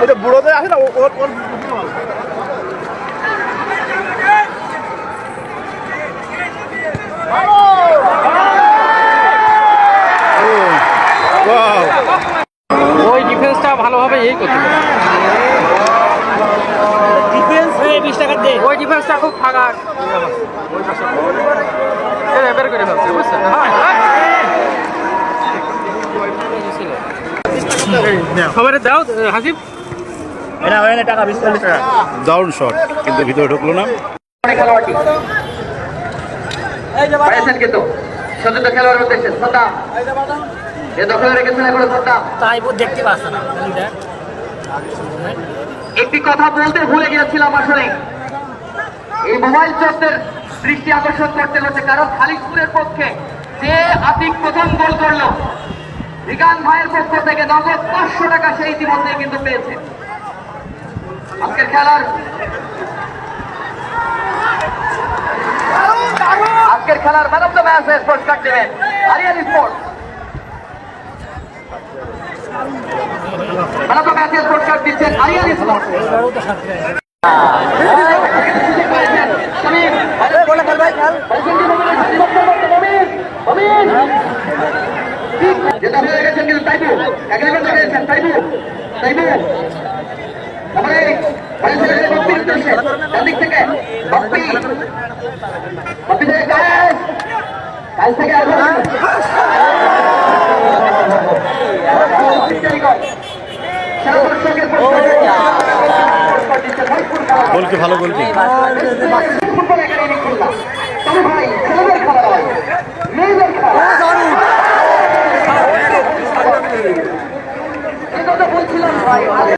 যে বুড়োদের আছে না? ওর ওর ওই ডিফেন্সটা ভালোভাবে এই করতে ডিফেন্স? বিশ টাকা দে। ওই ডিফেন্সটা খুব ফাঁকা। বের করে ফেলছে বুঝছেন হ্যাঁ, হ্যাঁ। খবরে দাও হাসিব। এটা হয় না টাকা বিশ চল্লিশ টাকা। দারুণ শট কিন্তু ভিতরে ঢুকলো না। খেলোয়াড়টি কিন্তু। সতীর্থ খেলোয়াড় উদ্দেশ্যে সদ্দাম এ দখলে রেখেছেন এখনও সদ্দাম তাই দেখতে পাচ্ছ না একটি কথা বলতে ভুলে গিয়েছিলাম আসলে। এই মোবাইল চোরদের দৃষ্টি আকর্ষণ করতে হচ্ছে কারণ খালিশপুরের পক্ষে যে আতিক প্রথম গোল করল রিগান ভাইয়ের পক্ষ থেকে নগদ পাঁচশো টাকা সেই ইতিমধ্যে কিন্তু পেয়েছে। আজকের খেলার আজকের খেলার man of the match sports card দেবেন। আরিয়ান স্পোর্টস যেটা হয়ে গেছেন কিন্তু তাইবু। এগ্রিমেন্ট গেছেন তাইবু। তাইবু। উদ্দেশ্যে দিক থেকে থেকে থেকে সারা ভালো গোলকি। Football academy Khulna. তবে ভাই ছেলেদের খেলা মেয়েদের খেলা বলছিলাম ভাই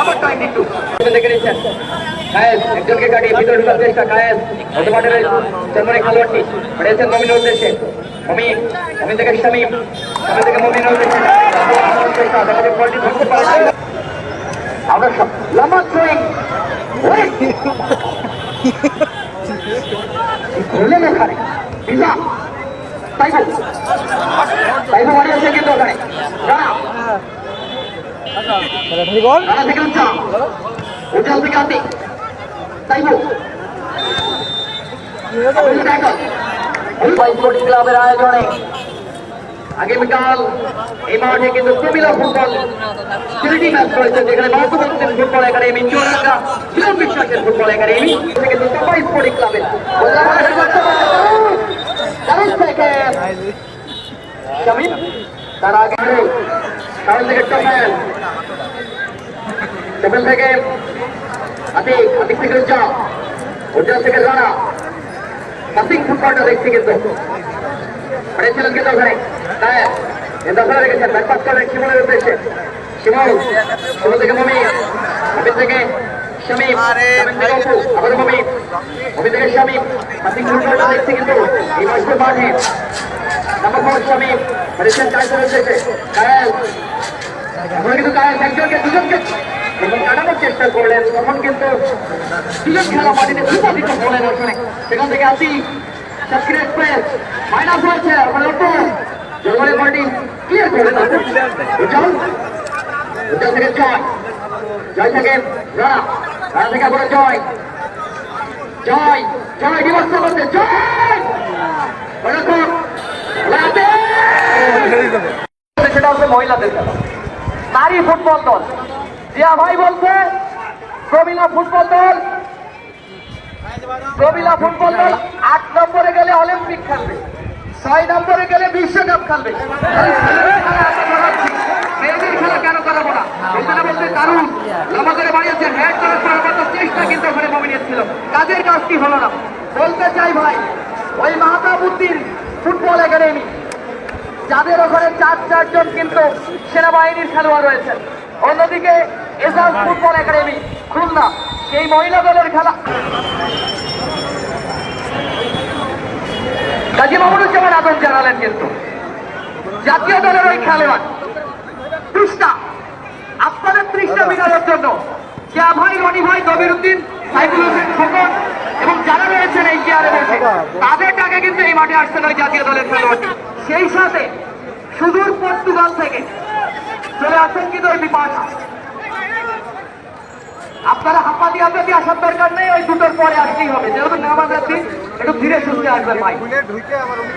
Number 22 দেখে নিচ্ছেন। কায়েস, একজনকে কাটিয়ে ভিতরে ঢোকার চেষ্টা, কায়েস। পারে চেম্বারে খেলোয়াড়টি। বাড়িয়েছেন মমিনের উদ্দেশ্যে। মমিন, মমিন থেকে শামীম, শামীম থেকে মমিনের উদ্দেশ্যে। আমরা লম্বা তাইবো কিন্তু ওখানে থেকে উজ্জ্বল উজ্জ্বল থেকে আতি তাইবো স্পোর্টিং ক্লাবের আয়োজনে আগামীকাল এই মাঠে কিন্তু কুমিল্লা ফুটবল সিলেটি ম্যাচ রয়েছে যেখানে বাসুবন্তের ফুটবল একাডেমি চুয়াডাঙ্গা মিলন বিশ্বাসের ফুটবল একাডেমি কিন্তু সবাই স্পোর্টিং ক্লাবের। তার আগে। কারণ থেকে টপেল থেকে আতিক আতিক থেকে উজ্জ্বল উজ্জ্বল থেকে রানা পাসিং ফুটবলটা দেখছি কিন্তু পড়েছিলেন কিন্তু ওখানে তাই দখলে রেখেছেন ব্যাট পাস করেন শিমলের উদ্দেশ্যে শিমল শিমল থেকে মমি মমি থেকে শামিম শামিম থেকে অপু আবার মমি মমি থেকে শামিম পাসিং ফুটবলটা দেখছি কিন্তু এই মজবুত মাঠে নাম্বার ফোর শামিম পড়েছেন কায়েসের উদ্দেশ্যে কায়েস এখন কিন্তু কায়েস একজনকে দুজনকে যখন কাটানোর চেষ্টা করলেন তখন কিন্তু দুজন খেলা মাটিতে হলেন ওখানে। সেখান থেকে আসি এক্সপ্রেস মাইনাস হয়েছে বলটি ক্লিয়ার করে দেবো উজ্জ্বল উজ্জ্বল থেকে জয়। জয় থেকে রানা রানা থেকে আবার জয়। জয় জয় করতে জয়! সেটা হচ্ছে মহিলাদের খেলা। নারী ফুটবল দল। জিয়া ভাই বলছে প্রমিলা ফুটবল দল প্রমিলা ফুটবল দল আট নম্বরে গেলে অলিম্পিক খেলবে ছয় নম্বরে গেলে বিশ্বকাপ খেলবে। খেলা এত করাচ্ছি, মেয়েদের খেলা কেন করাবো না? এখানে বলতে দারুণ। লম্বা করে বাড়িয়েছে করার সর্বত চেষ্টা কিন্তু ছিল কাজের কাজটি না? চাই ভাই ওই ফুটবল যাদের ওখানে চার চারজন কিন্তু সেনাবাহিনীর খেলোয়াড় রয়েছেন। অন্যদিকে এসাস ফুটবল একাডেমি, খুলনা সেই মহিলা দলের খেলা। কাজী আদম জানালেন কিন্তু, জাতীয় দলের ওই খেলোয়াড়, তৃষ্ণা। আপনাদের তৃষ্ণা মেটানোর জন্য জিয়া ভাই রনি ভাই কবির উদ্দিন, সাইফুল হোসেন খোকন এবং যারা রয়েছেন এই চেয়ারে তাদের টাকা কিন্তু এই মাঠে আসছেন ওই জাতীয় দলের খেলোয়াড় সেই সাথে সুদূর পর্তুগাল থেকে চলে আসেন কিন্তু ওই বিপাশা আপনারা হাপ্পাতি হাপ্পাতি আসার দরকার নেই ওই দুটোর পরে আসতেই হবে। যেহেতু নামাজ আছে একটু ধীরে সুস্থে আসবেন ভাই।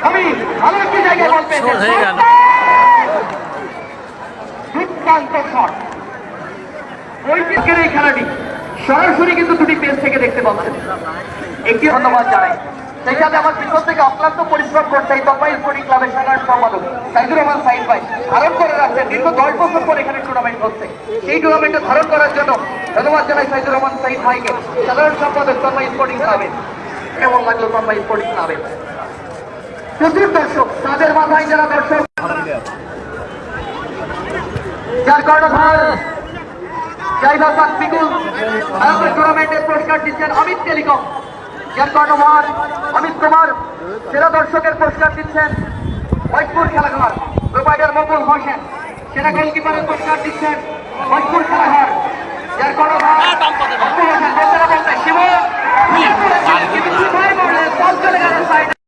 আমি ভালো একটি জায়গায় বল পেয়েছি। দুর্দান্ত শট। ওই এই খেলাটি। সরাসরি কিন্তু দুটি পেজ থেকে দেখতে পাচ্ছেন। একটি ধন্যবাদ জানাই। সাথে আমার পিছন থেকে অক্লান্ত পরিশ্রম করছে এই তপাই স্পোর্টিং ক্লাবের সাধারণ সম্পাদক, সাইদুর রহমান সাইদ ভাই। ধারণ করে রাখছেন দীর্ঘ দশ বছর পর এখানে টুর্নামেন্ট হচ্ছে। সেই টুর্নামেন্টে ধারণ করার জন্য ধন্যবাদ জানাই সাইদুর রহমান সাইদ ভাইকে, সাধারণ সম্পাদক তন্ময় স্পোর্টিং ক্লাবের এবং লাগল তন্ময় স্পোর্টিং ক্লাবের প্রচুর দর্শক, তাদের মাথায় যারা দর্শক। যার কর্ণধার জয়বাসাক বিকুল ভারতের টুর্নামেন্টের পুরস্কার দিচ্ছেন অমিত টেলিকম যার কর্ণধার অমিত কুমার সেরা দর্শকের পুরস্কার দিচ্ছেন মজপুর খেলাঘর প্রোভাইডার মকুল হোসেন সেরা গোলকিপারের পুরস্কার দিচ্ছেন মজপুর খেলাঘর যার মকুল হোসেন বলতে না বলতে শিব